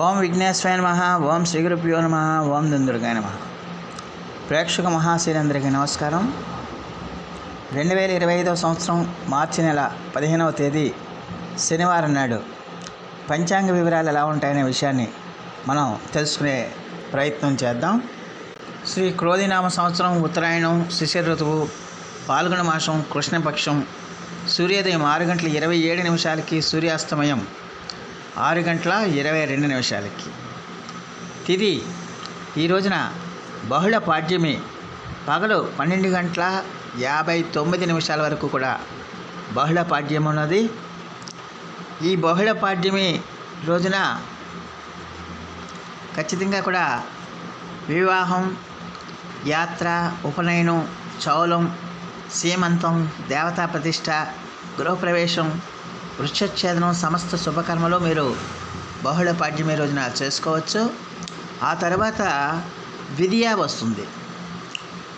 ఓం విఘ్నేశ్వరాయ నమ ఓం శ్రీ గురుభ్యో నమ ఓం దుందుర్గాయ నమ. ప్రేక్షక మహాశీలందరికీ నమస్కారం. రెండు వేల ఇరవై ఐదవ సంవత్సరం మార్చి నెల పదిహేనవ తేదీ శనివారం నాడు పంచాంగ వివరాలు ఎలా ఉంటాయనే విషయాన్ని మనం తెలుసుకునే ప్రయత్నం చేద్దాం. శ్రీ క్రోధినామ సంవత్సరం ఉత్తరాయణం శిశిర ఋతువు పాల్గొన మాసం కృష్ణపక్షం సూర్యోదయం ఆరు గంటల ఇరవై ఏడు నిమిషాలకి సూర్యాస్తమయం ఆరు గంటల ఇరవై రెండు నిమిషాలకి. తిది ఈ రోజున బహుళ పాడ్యమి. పగలు పన్నెండు గంటల యాభై తొమ్మిది నిమిషాల వరకు కూడా బహుళ పాడ్యం ఉన్నది. ఈ బహుళ పాడ్యమి రోజున ఖచ్చితంగా కూడా వివాహం యాత్ర ఉపనయనం చౌలం సీమంతం దేవతా ప్రతిష్ట గృహప్రవేశం వృక్షఛేదనం సమస్త శుభకర్మలు మీరు బహుళ పాడ్యమి రోజున చేసుకోవచ్చు. ఆ తర్వాత విధియ వస్తుంది.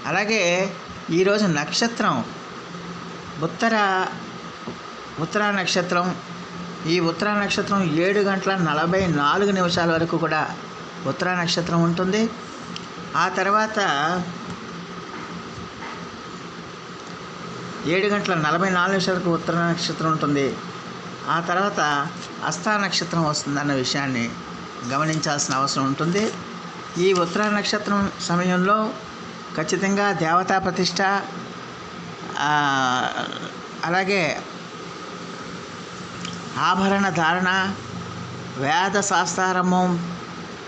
అలాగే ఈరోజు నక్షత్రం ఉత్తర ఉత్తర నక్షత్రం ఈ ఉత్తర నక్షత్రం ఏడు గంటల నలభై నాలుగు నిమిషాల వరకు కూడా ఉత్తర నక్షత్రం ఉంటుంది. ఆ తర్వాత ఏడు గంటల నలభై నాలుగు నిమిషాలకు ఉత్తర నక్షత్రం ఉంటుంది. ఆ తర్వాత అస్థా నక్షత్రం వస్తుందన్న విషయాన్ని గమనించాల్సిన అవసరం ఉంటుంది. ఈ ఉత్తర నక్షత్రం సమయంలో ఖచ్చితంగా దేవతా ప్రతిష్ట అలాగే ఆభరణ ధారణ వేద శాస్త్రారంభం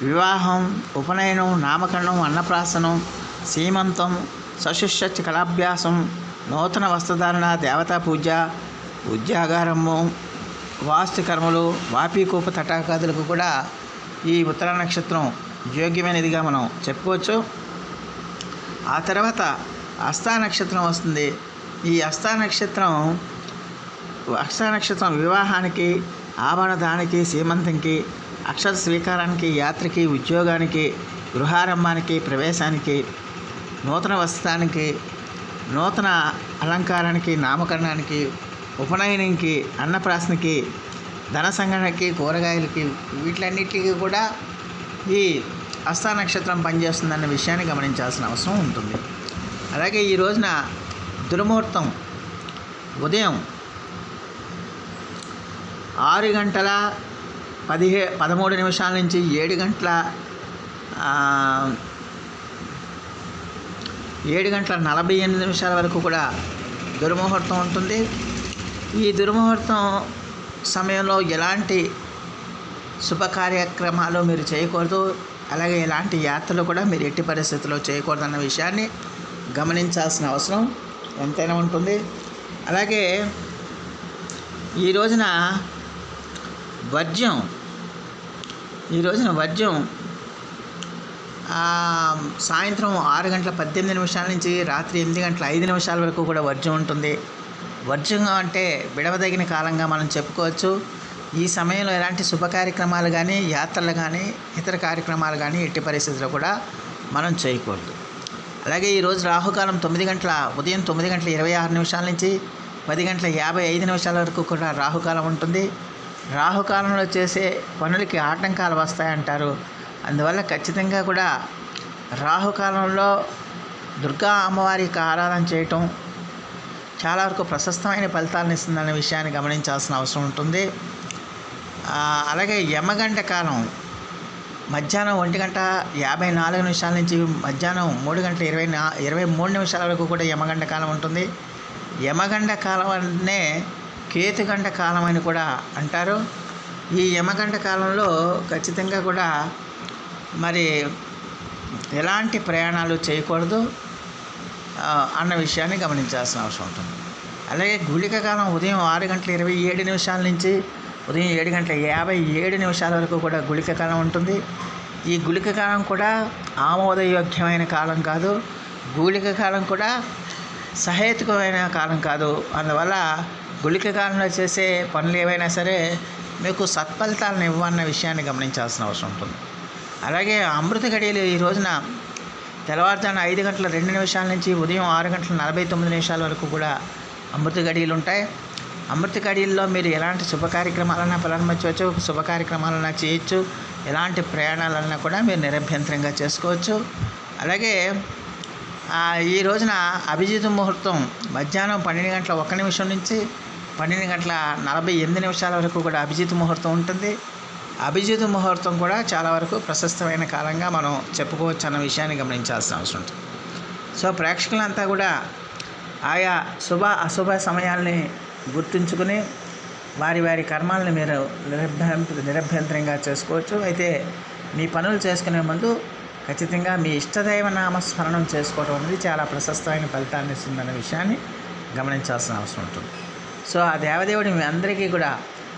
వివాహం ఉపనయనం నామకరణం అన్నప్రాసనం సీమంతం సశిష్య కళాభ్యాసం నూతన వస్త్రధారణ దేవతా పూజ ఉద్యోగారంభం వాస్తు కర్మలు వాపీకూప తటాకాదులకు కూడా ఈ ఉత్తర నక్షత్రం యోగ్యమైనదిగా మనం చెప్పుకోవచ్చు. ఆ తర్వాత అస్థా నక్షత్రం వస్తుంది. ఈ అస్థా నక్షత్రం అక్షర నక్షత్రం వివాహానికి ఆభరణదానికి సీమంతంకి అక్షర స్వీకారానికి యాత్రకి ఉద్యోగానికి గృహారంభానికి ప్రవేశానికి నూతన వస్త్రానికి నూతన అలంకారానికి నామకరణానికి ఉపనయనంకి అన్నప్రాసనకి ధన సంగ్రహణకి కూరగాయలకి వీటిలన్నిటికీ కూడా ఈ హస్త నక్షత్రం పనిచేస్తుందన్న విషయాన్ని గమనించాల్సిన అవసరం ఉంటుంది. అలాగే ఈ రోజున దుర్ముహూర్తం ఉదయం ఆరు గంటల పదిహే పదమూడు నిమిషాల నుంచి ఏడు గంటల ఏడు గంటల నలభై ఎనిమిది నిమిషాల వరకు కూడా దుర్ముహూర్తం ఉంటుంది. ఈ దుర్ముహూర్తం సమయంలో ఎలాంటి శుభ కార్యక్రమాలు మీరు చేయకూడదు అలాగే ఎలాంటి యాత్రలు కూడా మీరు ఎట్టి పరిస్థితుల్లో చేయకూడదు అన్న విషయాన్ని గమనించాల్సిన అవసరం ఎంతైనా ఉంటుంది. అలాగే ఈ రోజున వర్జ్యం ఈ రోజున వర్జ్యం సాయంత్రం ఆరు గంటల పద్దెనిమిది నిమిషాల నుంచి రాత్రి ఎనిమిది గంటల ఐదు నిమిషాల వరకు కూడా వర్జ్యం ఉంటుంది. వర్జంగా అంటే విడవదగిన కాలంగా మనం చెప్పుకోవచ్చు. ఈ సమయంలో ఎలాంటి శుభ కార్యక్రమాలు కానీ యాత్రలు కానీ ఇతర కార్యక్రమాలు కానీ ఎట్టి పరిస్థితుల్లో కూడా మనం చేయకూడదు. అలాగే ఈరోజు రాహుకాలం తొమ్మిది గంటల ఉదయం తొమ్మిది గంటల ఇరవై ఆరు నిమిషాల నుంచి పది గంటల యాభై ఐదు నిమిషాల వరకు కూడా రాహుకాలం ఉంటుంది. రాహుకాలంలో చేసే పనులకి ఆటంకాలు వస్తాయంటారు. అందువల్ల ఖచ్చితంగా కూడా రాహుకాలంలో దుర్గా అమ్మవారికి ఆరాధన చేయటం చాలా వరకు ప్రశస్తమైన ఫలితాలను ఇస్తుందనే విషయాన్ని గమనించాల్సిన అవసరం ఉంటుంది. అలాగే యమగంట కాలం. మధ్యాహ్నం ఒంటి గంట యాభై నాలుగు నిమిషాల నుంచి మధ్యాహ్నం మూడు గంటల ఇరవై నా ఇరవై మూడు నిమిషాల వరకు కూడా యమగంట కాలం ఉంటుంది. యమగండ కాలం అనే కేతుగంట కాలం అని కూడా అంటారు. ఈ యమగంట కాలంలో ఖచ్చితంగా కూడా మరి ఎలాంటి ప్రయాణాలు చేయకూడదు. అన్న విషయాన్ని గమనించాల్సిన అవసరం ఉంటుంది. అలాగే గుళిక కాలం ఉదయం ఆరు గంటల ఇరవై ఏడు నిమిషాల నుంచి ఉదయం ఏడు గంటల యాభై ఏడు నిమిషాల వరకు కూడా గుళిక కాలం ఉంటుంది. ఈ గుళిక కాలం కూడా ఆమోదయోగ్యమైన కాలం కాదు. గుళిక కాలం కూడా సహేతుకమైన కాలం కాదు. అందువల్ల గుళిక కాలంలో చేసే పనులు ఏవైనా సరే మీకు సత్ఫలితాలను ఇవ్వన్న విషయాన్ని గమనించాల్సిన అవసరం ఉంటుంది. అలాగే అమృత గడియలు ఈ రోజున తెల్లవారుజామున ఐదు గంటల రెండు నిమిషాల నుంచి ఉదయం ఆరు గంటల నలభై తొమ్మిది నిమిషాల వరకు కూడా అమృత గడియలు ఉంటాయి. అమృత గడియల్లో మీరు ఎలాంటి శుభ కార్యక్రమాలన్నా ప్రారంభించవచ్చు శుభ కార్యక్రమాలన్నా చేయొచ్చు. ఎలాంటి ప్రయాణాలన్నా కూడా మీరు నిరభ్యంతరంగా చేసుకోవచ్చు. అలాగే ఈ రోజున అభిజిత్ ముహూర్తం మధ్యాహ్నం పన్నెండు గంటల ఒక్క నిమిషం నుంచి పన్నెండు గంటల నలభై ఎనిమిది నిమిషాల వరకు కూడా అభిజిత్ ముహూర్తం ఉంటుంది. అభిజిత్ ముహూర్తం కూడా చాలా వరకు ప్రశస్తమైన కాలంగా మనం చెప్పుకోవచ్చు అన్న విషయాన్ని గమనించాల్సిన అవసరం ఉంటుంది. సో ప్రేక్షకులంతా కూడా ఆయా శుభ అశుభ సమయాల్ని గుర్తుంచుకుని వారి వారి కర్మాలను మీరు నిరభ్యంత నిరభ్యంతరంగా చేసుకోవచ్చు. అయితే మీ పనులు చేసుకునే ముందు ఖచ్చితంగా మీ ఇష్టదైవ నామస్మరణం చేసుకోవడం అనేది చాలా ప్రశస్తమైన ఫలితాన్ని ఇస్తుందనే విషయాన్ని గమనించాల్సిన అవసరం ఉంటుంది. సో ఆ దేవదేవుడి మీ అందరికీ కూడా